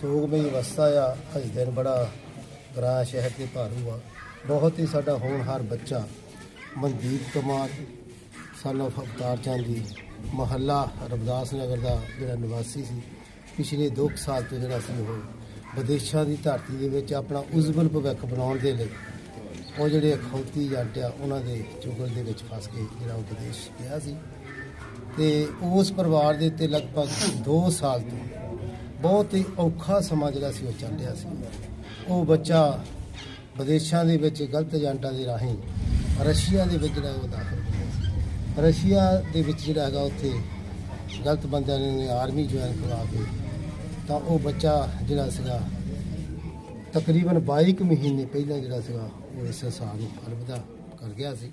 ਸੋਗਮਈ ਅਵਸਥਾ ਆ। ਅੱਜ ਦਿਨ ਬੜਾ ਗਰਾ ਸ਼ਹਿਰ ਤੇ ਭਾਰੂ ਆ। ਬਹੁਤ ਹੀ ਸਾਡਾ ਹੋਣਹਾਰ ਬੱਚਾ, ਮਨਦੀਪ ਕੁਮਾਰ, son ਅਵਤਾਰ ਚੰਦ ਜੀ, ਮਹੱਲਾ ਰਬਦਾਸ ਨਗਰ ਦਾ ਜਿਹੜਾ ਨਿਵਾਸੀ ਸੀ। ਪਿਛਲੇ 2 ਸਾਲ ਤੋਂ ਜਿਹੜਾ ਸੀ ਉਹ ਵਿਦੇਸ਼ਾਂ ਦੀ ਧਰਤੀ ਦੇ ਵਿੱਚ ਆਪਣਾ ਉਜਵਲ ਭਵਿੱਖ ਬਣਾਉਣ ਦੇ ਲਈ ਉਹ ਜਿਹੜੇ ਅਖੌਤੀ ਜੱਟ ਆ, ਉਹਨਾਂ ਦੇ ਚੁਗਲ ਦੇ ਵਿੱਚ ਫਸ ਕੇ ਜਿਹੜਾ ਉਹ ਵਿਦੇਸ਼ ਗਿਆ ਸੀ। ਤੇ ਉਸ ਪਰਿਵਾਰ ਦੇ ਉੱਤੇ ਲਗਭਗ 2 ਸਾਲ ਤੋਂ ਬਹੁਤ ਹੀ ਔਖਾ ਸਮਾਂ ਜਿਹੜਾ ਸੀ ਉਹ ਚੱਲ ਰਿਹਾ ਸੀ। ਉਹ ਬੱਚਾ ਵਿਦੇਸ਼ਾਂ ਦੇ ਵਿੱਚ ਗਲਤ ਏਜੰਟਾਂ ਦੇ ਰਾਹੀਂ ਰਸ਼ੀਆ ਦੇ ਵਿੱਚ ਜਿਹੜਾ ਉਹ ਦਾਖਲ ਹੋ ਰਸ਼ੀਆ ਦੇ ਵਿੱਚ ਜਿਹੜਾ ਹੈਗਾ ਉੱਥੇ ਗਲਤ ਬੰਦਿਆਂ ਨੇ ਆਰਮੀ ਜੁਆਇਨ ਕਰਵਾ ਕੇ ਤਾਂ ਉਹ ਬੱਚਾ ਜਿਹੜਾ ਸੀਗਾ ਤਕਰੀਬਨ 22 ਕੁ ਮਹੀਨੇ ਪਹਿਲਾਂ ਜਿਹੜਾ ਸੀਗਾ ਉਹ ਇਸ ਹਿਸਾਬ ਨੂੰ ਅਲਵਿਦਾ ਕਰ ਗਿਆ ਸੀ।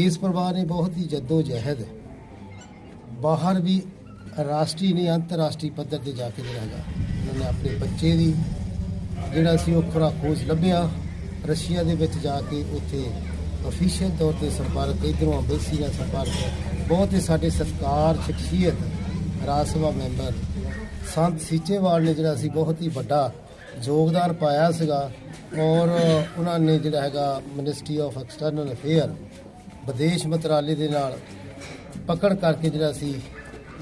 ਇਸ ਪਰਿਵਾਰ ਨੇ ਬਹੁਤ ਹੀ ਜੱਦੋ ਜਹਿਦ ਬਾਹਰ ਵੀ ਰਾਸ਼ਟਰੀ ਨਹੀਂ, ਅੰਤਰਰਾਸ਼ਟਰੀ ਪੱਧਰ ਤੇ ਜਾ ਕੇ ਜਿਹੜਾ ਹੈਗਾ, ਉਹਨਾਂ ਨੇ ਆਪਣੇ ਬੱਚੇ ਦੀ ਜਿਹੜਾ ਸੀ ਉਹ ਖੁਰਾ ਖੋਜ ਲੱਭਿਆ। ਰਸ਼ੀਆ ਦੇ ਵਿੱਚ ਜਾ ਕੇ ਉੱਥੇ ਅਫੀਸ਼ੀਅਲ ਤੌਰ ਤੇ ਸੰਪਰਕ ਇਧਰੋਂ ਅੰਬੈਸੀ ਦਾ ਸੰਪਰਕ ਬਹੁਤ ਹੀ ਸਾਡੇ ਸਤਕਾਰ, ਸ਼ਖਸੀਅਤ ਰਾਜ ਸਭਾ ਮੈਂਬਰ ਸੰਤ ਸੀਚੇਵਾਲ ਨੇ ਜਿਹੜਾ ਸੀ ਬਹੁਤ ਹੀ ਵੱਡਾ ਯੋਗਦਾਨ ਪਾਇਆ ਸੀਗਾ ਔਰ ਉਹਨਾਂ ਨੇ ਜਿਹੜਾ ਹੈਗਾ ਮਿਨਿਸਟਰੀ ਆਫ ਐਕਸਟਰਨਲ ਅਫੇਅਰ ਵਿਦੇਸ਼ ਮੰਤਰਾਲੇ ਦੇ ਨਾਲ ਪਕੜ ਕਰਕੇ ਜਿਹੜਾ ਸੀ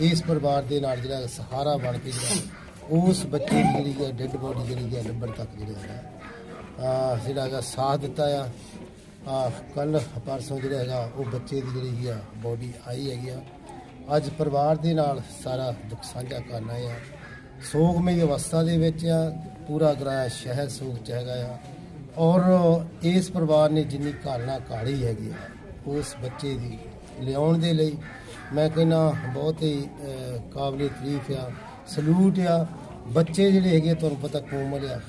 ਇਸ ਪਰਿਵਾਰ ਦੇ ਨਾਲ ਜਿਹੜਾ ਸਹਾਰਾ ਬਣ ਕੇ ਜਿਹੜਾ ਉਸ ਬੱਚੇ ਦੀ ਜਿਹੜੀ ਹੈ ਡੈੱਡ ਬੋਡੀ ਜਿਹੜੀ ਹੈ ਲੱਭਣ ਤੱਕ ਜਿਹੜਾ ਹੈਗਾ ਜਿਹੜਾ ਹੈਗਾ ਸਾਥ ਦਿੱਤਾ ਆ। ਆ ਕੱਲ ਪਰਸੋਂ ਜਿਹੜਾ ਹੈਗਾ, ਉਹ ਬੱਚੇ ਦੀ ਜਿਹੜੀ ਆ ਬੋਡੀ ਆਈ ਹੈਗੀ ਆ। ਅੱਜ ਪਰਿਵਾਰ ਦੇ ਨਾਲ ਸਾਰਾ ਦੁੱਖ ਸਾਂਝਾ ਕਰਨਾ ਆ। ਸੋਗਮਈ ਅਵਸਥਾ ਦੇ ਵਿੱਚ ਆ, ਪੂਰਾ ਗਰਾਇਆ ਸ਼ਹਿਰ ਸੋਗ ਚ ਹੈਗਾ ਆ। ਔਰ ਇਸ ਪਰਿਵਾਰ ਨੇ ਜਿੰਨੀ ਘਾਲਣਾ ਕਾੜੀ ਹੈਗੀ ਆ, ਉਸ ਬੱਚੇ ਦੀ ਲਿਆਉਣ ਦੇ ਲਈ ਮੈਂ ਕਹਿੰਦਾ ਬਹੁਤ ਹੀ ਕਾਬਲੇ ਤਾਰੀਫ ਆ, ਸਲੂਟ ਆ। ਬੱਚੇ ਜਿਹੜੇ ਹੈਗੇ ਤੁਹਾਨੂੰ ਪਤਾ ਕੋਮਲ ਆ।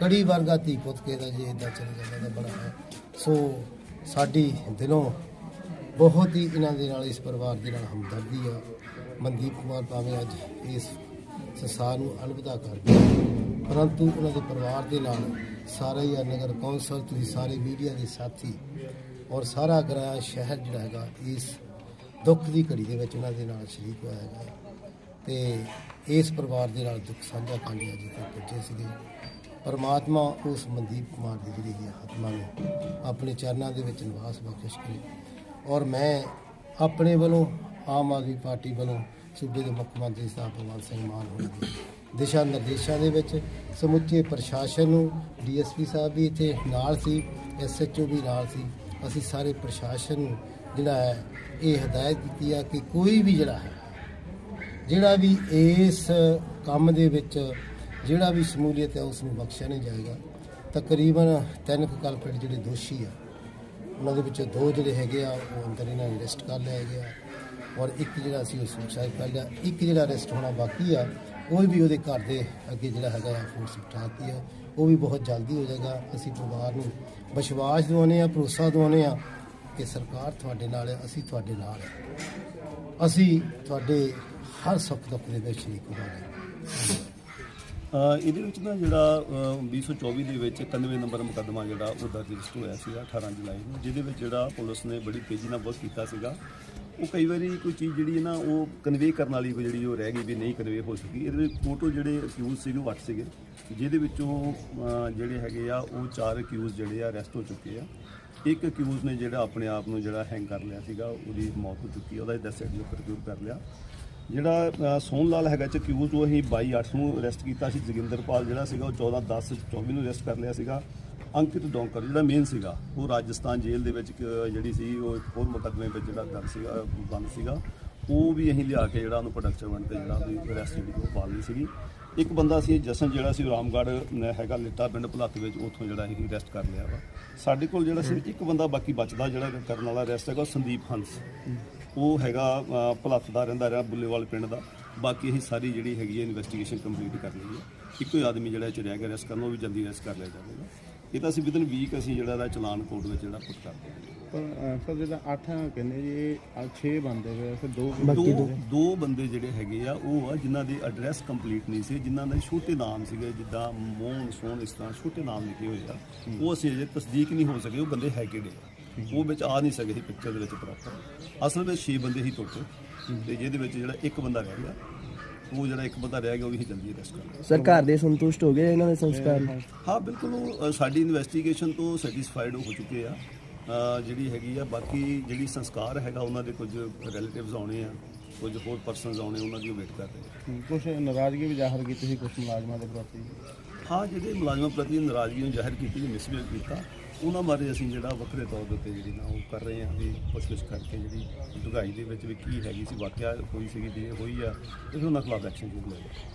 ਕੜੀ ਵਰਗਾ ਧੀ ਪੁੱਤ ਕੇ ਦਾ ਜੇ ਇਦਾਂ ਚਲੇ ਜਾਂਦਾ ਤਾਂ ਬੜਾ ਹੈ। ਸੋ ਸਾਡੀ ਦਿਲੋਂ ਬਹੁਤ ਹੀ ਇਹਨਾਂ ਦੇ ਨਾਲ, ਇਸ ਪਰਿਵਾਰ ਦੇ ਨਾਲ ਹਮਦਰਦੀ ਆ। ਮਨਦੀਪ ਕੁਮਾਰ ਭਾਵੇਂ ਅੱਜ ਇਸ ਸੰਸਾਰ ਨੂੰ ਅਲਵਿਦਾ ਕਰ ਗਿਆ ਪਰੰਤੂ ਉਹਨਾਂ ਦੇ ਪਰਿਵਾਰ ਦੇ ਨਾਲ ਸਾਰਾ ਹੀ ਨਗਰ ਕੌਂਸਲ, ਤੁਸੀਂ ਸਾਰੇ ਮੀਡੀਆ ਦੇ ਸਾਥੀ ਔਰ ਸਾਰਾ ਗ੍ਰਾਮ ਸ਼ਹਿਰ ਜਿਹੜਾ ਹੈਗਾ, ਇਸ ਦੁੱਖ ਦੀ ਘੜੀ ਦੇ ਵਿੱਚ ਉਹਨਾਂ ਦੇ ਨਾਲ ਸ਼ਰੀਕ ਹੋਇਆ ਹੈਗਾ ਤੇ ਇਸ ਪਰਿਵਾਰ ਦੇ ਨਾਲ ਦੁੱਖ ਸਾਂਝਾ ਕਰਨ ਲਈ ਅੱਜ ਤੱਕ ਪਹੁੰਚੇ ਸੀਗੇ। ਪਰਮਾਤਮਾ ਉਸ ਮਨਦੀਪ ਕੁਮਾਰ ਦੀ ਜਿਹੜੀ ਹੈ ਆਤਮਾ ਨੂੰ ਆਪਣੇ ਚਰਨਾਂ ਦੇ ਵਿੱਚ ਨਿਵਾਸ ਬਖਸ਼ ਕਰੇ। ਔਰ ਮੈਂ ਆਪਣੇ ਵੱਲੋਂ, ਆਮ ਆਦਮੀ ਪਾਰਟੀ ਵੱਲੋਂ ਸੂਬੇ ਦੇ ਮੁੱਖ ਮੰਤਰੀ ਸਾਹਿਬ ਭਗਵੰਤ ਸਿੰਘ ਮਾਨ ਹੋਣੀ ਦੀ ਦਿਸ਼ਾ ਨਿਰਦੇਸ਼ਾਂ ਦੇ ਵਿੱਚ ਸਮੁੱਚੇ ਪ੍ਰਸ਼ਾਸਨ ਨੂੰ ਡੀਐਸਪੀ ਸਾਹਿਬ ਵੀ ਇੱਥੇ ਨਾਲ ਸੀ, ਐਸਐਚਓ ਵੀ ਨਾਲ ਸੀ। ਅਸੀਂ ਸਾਰੇ ਪ੍ਰਸ਼ਾਸਨ ਨੂੰ ਜਿਹੜਾ ਹੈ, ਇਹ ਹਦਾਇਤ ਕੀਤੀ ਆ ਕਿ ਕੋਈ ਵੀ ਜਿਹੜਾ ਹੈ, ਜਿਹੜਾ ਵੀ ਇਸ ਕੰਮ ਦੇ ਵਿੱਚ ਜਿਹੜਾ ਵੀ ਸ਼ਮੂਲੀਅਤ ਹੈ, ਉਸ ਨੂੰ ਬਖਸ਼ਿਆ ਨਹੀਂ ਜਾਏਗਾ। ਤਕਰੀਬਨ ਤਿੰਨ ਕੁ ਕਲਪਿਟ ਜਿਹੜੇ ਦੋਸ਼ੀ ਆ, ਉਹਨਾਂ ਦੇ ਵਿੱਚੋਂ ਦੋ ਜਿਹੜੇ ਹੈਗੇ ਆ, ਉਹ ਅੰਦਰ ਇਹਨਾਂ ਨੇ ਅਰੈਸਟ ਕਰ ਲਿਆ ਗਿਆ। ਔਰ ਇੱਕ ਜਿਹੜਾ ਸੀ, ਉਹ ਸੁਸਾਈਡ ਕਰ ਲਿਆ। ਇੱਕ ਜਿਹੜਾ ਅਰੈਸਟ ਹੋਣਾ ਬਾਕੀ ਆ, ਉਹ ਵੀ ਉਹਦੇ ਘਰ ਦੇ ਅੱਗੇ ਜਿਹੜਾ ਹੈਗਾ ਆ ਫੋਰਸ ਉਠਾਤੀ ਆ। ਉਹ ਵੀ ਬਹੁਤ ਜਲਦੀ ਹੋ ਜਾਏਗਾ। ਅਸੀਂ ਪਰਿਵਾਰ ਨੂੰ ਵਿਸ਼ਵਾਸ ਦਿਵਾਉਂਦੇ ਆ ਭਰੋਸਾ ਦਿਵਾਉਂਦੇ ਆ ਕਿ ਸਰਕਾਰ ਤੁਹਾਡੇ ਨਾਲ ਹੈ ਅਸੀਂ ਤੁਹਾਡੇ ਨਾਲ ਹੈ। ਅਸੀਂ ਤੁਹਾਡੇ ਹਰ ਸੁੱਖ ਦੁੱਖ ਦੇ ਵਿੱਚ ਸ਼ਰੀਕ ਹੋਵਾਂਗੇ ਇਹਦੇ ਵਿੱਚ ਨਾ ਜਿਹੜਾ ਅ, 2024 ਦੇ ਵਿੱਚ 91 ਨੰਬਰ ਮੁਕੱਦਮਾ ਜਿਹੜਾ ਉਹ ਦਰਜ ਰਜਿਸਟਰ ਹੋਇਆ ਸੀਗਾ 18 ਜੁਲਾਈ ਨੂੰ ਜਿਹਦੇ ਵਿੱਚ ਜਿਹੜਾ ਪੁਲਿਸ ਨੇ ਬੜੀ ਤੇਜ਼ੀ ਨਾਲ ਵਰਕ ਕੀਤਾ ਸੀਗਾ। ਉਹ ਕਈ ਵਾਰੀ ਕੋਈ ਚੀਜ਼ ਜਿਹੜੀ ਹੈ ਨਾ ਉਹ ਕਨਵੇ ਕਰਨ ਵਾਲੀ ਕੋਈ ਜਿਹੜੀ ਉਹ ਰਹਿ ਗਈ ਵੀ ਨਹੀਂ ਕਨਵੇ ਹੋ ਸਕੀ। ਇਹਦੇ ਵਿੱਚ ਟੋਟਲ ਜਿਹੜੇ ਅਕਿਊਜ਼ ਸੀਗੇ ਉਹ 8 ਸੀਗੇ। ਜਿਹਦੇ ਵਿੱਚੋਂ ਜਿਹੜੇ ਹੈਗੇ ਆ ਉਹ ਚਾਰ ਅਕਿਊਜ਼ ਜਿਹੜੇ ਆ ਅਰੈਸਟ ਹੋ ਚੁੱਕੇ ਆ। ਇੱਕ ਅਕਿਊਜ਼ ਨੇ ਜਿਹੜਾ ਆਪਣੇ ਆਪ ਨੂੰ ਜਿਹੜਾ ਹੈਂਗ ਕਰ ਲਿਆ ਸੀਗਾ ਉਹਦੀ ਮੌਤ ਹੋ ਚੁੱਕੀ ਆ ਉਹਦਾ ਡੈਥ ਸਰਟੀਫਿਕੇਟ ਪ੍ਰਕਿਊਰ ਕਰ ਲਿਆ। ਜਿਹੜਾ ਅ, ਸੋਹਣ ਲਾਲ ਹੈਗਾ ਚ ਅਕਿਊਜ਼ ਉਹ ਅਸੀਂ 22 8 ਨੂੰ ਅਰੈਸਟ ਕੀਤਾ ਸੀ। ਜੋਗਿੰਦਰਪਾਲ ਜਿਹੜਾ ਸੀਗਾ ਉਹ 14 10 24 ਨੂੰ ਅਰੈਸਟ ਕਰ ਲਿਆ ਸੀਗਾ। ਅੰਕਿਤ ਡੋਂਕਰ ਜਿਹੜਾ ਮੇਨ ਸੀਗਾ ਉਹ ਰਾਜਸਥਾਨ ਜੇਲ੍ਹ ਦੇ ਵਿੱਚ ਇੱਕ ਜਿਹੜੀ ਸੀ ਉਹ ਇੱਕ ਹੋਰ ਮੁਕੱਦਮੇ ਵਿੱਚ ਜਿਹੜਾ ਦਰਜ ਸੀਗਾ ਬੰਦ ਸੀਗਾ ਉਹ ਵੀ ਅਸੀਂ ਲਿਆ ਕੇ ਜਿਹੜਾ ਉਹਨੂੰ ਪ੍ਰੋਡਕਸ਼ਨ ਵੰਡ ਤੇ ਜਿਹੜਾ ਉਹਦੀ ਅਰੈਸਟ ਜਿਹੜੀ ਉਹ ਪਾ ਲਈ ਸੀਗੀ। ਇੱਕ ਬੰਦਾ ਸੀ ਜਸਨ ਜਿਹੜਾ ਸੀ ਉਹ ਰਾਮਗੜ੍ਹ ਹੈਗਾ ਲਿੱਟਾ ਪਿੰਡ ਭੁਲੱਤ ਵਿੱਚ ਉੱਥੋਂ ਜਿਹੜਾ ਅਸੀਂ ਅਰੈਸਟ ਕਰ ਲਿਆ ਵਾ। ਸਾਡੇ ਕੋਲ ਜਿਹੜਾ ਸੀ ਇੱਕ ਬੰਦਾ ਬਾਕੀ ਬਚਦਾ ਜਿਹੜਾ ਕਰਨ ਵਾਲਾ ਅਰੈਸਟ ਹੈਗਾ ਉਹ ਸੰਦੀਪ ਹੰਸ। ਉਹ ਹੈਗਾ ਅ, ਦਾ ਰਹਿੰਦਾ ਰਿਹਾ ਬੁੱਲੇਵਾਲ ਪਿੰਡ ਦਾ। ਬਾਕੀ ਅਸੀਂ ਸਾਰੀ ਜਿਹੜੀ ਹੈਗੀ ਹੈ ਇਨਵੈਸਟੀਗੇਸ਼ਨ ਕੰਪਲੀਟ ਕਰ ਲਈ ਹੈ। ਇੱਕੋ ਹੀ ਆਦਮੀ ਜਿਹੜਾ ਇਹ 'ਚ ਰਹਿ ਗਿਆ ਅਰੈਸਟ ਕਰਨਾ ਉਹ ਵੀ ਜਲਦੀ ਅਰੈਸਟ ਕਰ ਲਿਆ ਜਾਵੇਗਾ। ਇਹ ਤਾਂ ਅਸੀਂ ਵਿਦਨ ਵੀਕ ਅਸੀਂ ਜਿਹੜਾ ਦਾ ਚਲਾਨ ਕੋਰਟ ਵਿੱਚ ਜਿਹੜਾ ਪੁੱਟ ਕਰ ਦਿਆਂਗੇ ਪਰ ਸਰ ਜਿਹਦਾ 8 ਕਹਿੰਦੇ ਜੀ 6 ਬੰਦੇ ਗਏ ਫਿਰ ਦੋ ਦੋ ਦੋ। ਬੰਦੇ ਜਿਹੜੇ ਹੈਗੇ ਆ ਉਹ ਆ ਜਿਨ੍ਹਾਂ ਦੇ ਐਡਰੈਸ ਕੰਪਲੀਟ ਨਹੀਂ ਸੀ ਜਿਨ੍ਹਾਂ ਦੇ ਛੋਟੇ ਨਾਮ ਸੀਗੇ ਜਿੱਦਾਂ ਮੋਹਨ ਸੋਹਣ ਇਸ ਤਰ੍ਹਾਂ ਛੋਟੇ ਨਾਮ ਲਿਖੇ ਹੋਏ ਆ ਉਹ ਅਸੀਂ ਅਜੇ ਤਸਦੀਕ ਨਹੀਂ ਹੋ ਸਕੇ ਉਹ ਬੰਦੇ ਹੈ ਕਿਹੜੇ ਆ ਉਹ ਵਿੱਚ ਆ ਨਹੀਂ ਸਕੇ ਸੀ ਪਿਕਚਰ ਦੇ ਵਿੱਚ ਪ੍ਰੋਪਰ ਅਸਲ ਵਿੱਚ 6 ਬੰਦੇ ਹੀ ਟੋਟਲ ਤੇ ਜਿਹਦੇ ਵਿੱਚ ਜਿਹੜਾ ਇੱਕ ਬੰਦਾ ਰਹਿ ਗਿਆ ਉਹ ਜਿਹੜਾ ਇੱਕ ਬੰਦਾ ਰਹਿ ਗਿਆ ਉਹ ਵੀ ਜਲਦੀ ਅਰੈਸਟ ਕਰ ਲਿਆ ਸਰ ਘਰ ਦੇ ਸੰਤੁਸ਼ਟ ਹੋ ਗਏ ਇਹਨਾਂ ਦੇ ਸੰਸਕਾਰ? ਨਾਲ? ਹਾਂ ਬਿਲਕੁਲ ਉਹ, ਅ, ਸਾਡੀ ਇਨਵੈਸਟੀਗੇਸ਼ਨ ਤੋਂ ਸੈਟੀਸਫਾਈਡ ਹੋ ਚੁੱਕੇ ਆ। ਅ, ਜਿਹੜੀ ਹੈਗੀ ਆ ਬਾਕੀ ਜਿਹੜੀ ਸੰਸਕਾਰ ਹੈਗਾ ਉਹਨਾਂ ਦੇ ਕੁਝ ਰਿਲੇਟਿਵਸ ਆਉਣੇ ਆ ਕੁਝ ਹੋਰ ਪਰਸਨਸ ਆਉਣੇ ਉਹਨਾਂ ਦੀ ਵੇਟ ਕਰ ਰਹੇ ਆ। ਕੁਝ ਨਾਰਾਜ਼ਗੀ ਵੀ ਜ਼ਾਹਰ ਕੀਤੀ ਸੀ ਕੁਝ ਮੁਲਾਜ਼ਮਾਂ ਦੇ ਪ੍ਰਤੀ? ਹਾਂ ਜਿਹੜੇ ਮੁਲਾਜ਼ਮਾਂ ਪ੍ਰਤੀ ਨਾਰਾਜ਼ਗੀ ਨੂੰ ਜ਼ਾਹਿਰ ਕੀਤੀ ਜਾਂ ਮਿਸਬਿਹੇਵ ਕੀਤਾ, ਉਹਨਾਂ ਬਾਰੇ ਅਸੀਂ ਜਿਹੜਾ ਵੱਖਰੇ ਤੌਰ ਦੇ ਉੱਤੇ ਜਿਹੜੀ ਨਾ ਉਹ ਕਰ ਰਹੇ ਹਾਂ, ਵੀ ਪੁੱਛਗਿੱਛ ਕਰਕੇ ਜਿਹੜੀ ਡੁਗਾਈ ਦੇ ਵਿੱਚ ਵੀ ਕੀ ਹੈਗੀ ਸੀ, ਵਾਕਿਆ ਹੋਈ ਸੀਗੀ ਜੇ ਹੋਈ ਆ ਤੇ ਉਹਨਾਂ ਖਿਲਾਫ ਐਕਸ਼ਨ ਜ਼ਰੂਰ ਲਿਆ